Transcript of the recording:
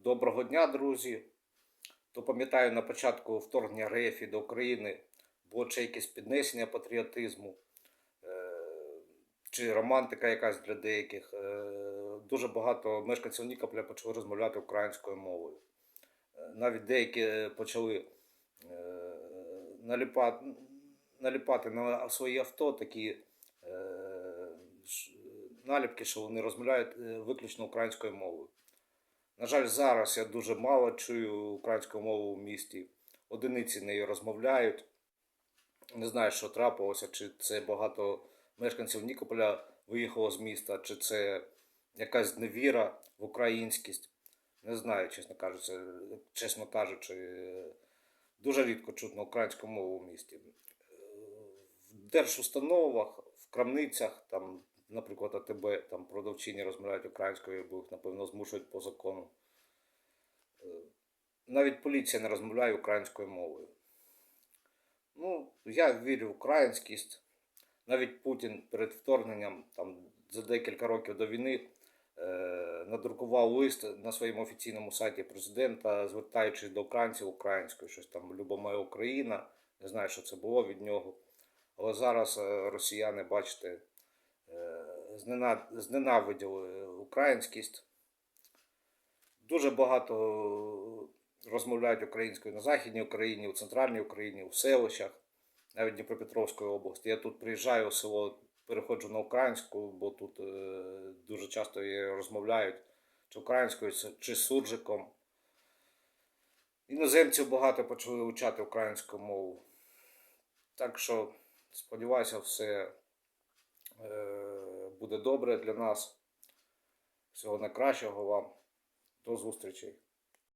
Доброго дня, друзі. То пам'ятаю, на початку вторгнення РФ до України було ще якесь піднесення патріотизму е, чи романтика якась для деяких. Е, Дуже багато мешканців Нікополя почали розмовляти українською мовою. Е, Навіть деякі почали наліпати, наліпати на свої авто такі наліпки, що вони розмовляють виключно українською мовою. На жаль, зараз я дуже мало чую українську мову в місті. Одиниці нею розмовляють. Не знаю, що трапилося, чи це багато мешканців Нікополя виїхало з міста, чи це якась зневіра в українськість. Не знаю, чесно кажучи, чесно кажучи, дуже рідко чутно українську мову в місті. В держустановах, в крамницях, там, наприклад, АТБ, там продавчині розмовляють українською, бо їх, напевно, змушують по закону. Е, Навіть поліція не розмовляє українською мовою. Ну, я вірю в українськість. Навіть Путін перед вторгненням, там, за декілька років до війни, е, надрукував лист на своєму офіційному сайті президента, звертаючись до українців українською, щось там Люба моя Україна. Не знаю, що це було від нього. Але зараз е, росіяни, бачите, зненавиділи українськість. Дуже багато розмовляють українською на Західній Україні, у центральній Україні, у селищах, навіть Дніпропетровської області. Я тут приїжджаю у село, переходжу на українську, бо тут е, дуже часто її розмовляють чи українською, чи суржиком. Іноземців багато почали вивчати українську мову. Так що сподіваюся, все е, буде добре для нас. Всього найкращого вам. До зустрічей.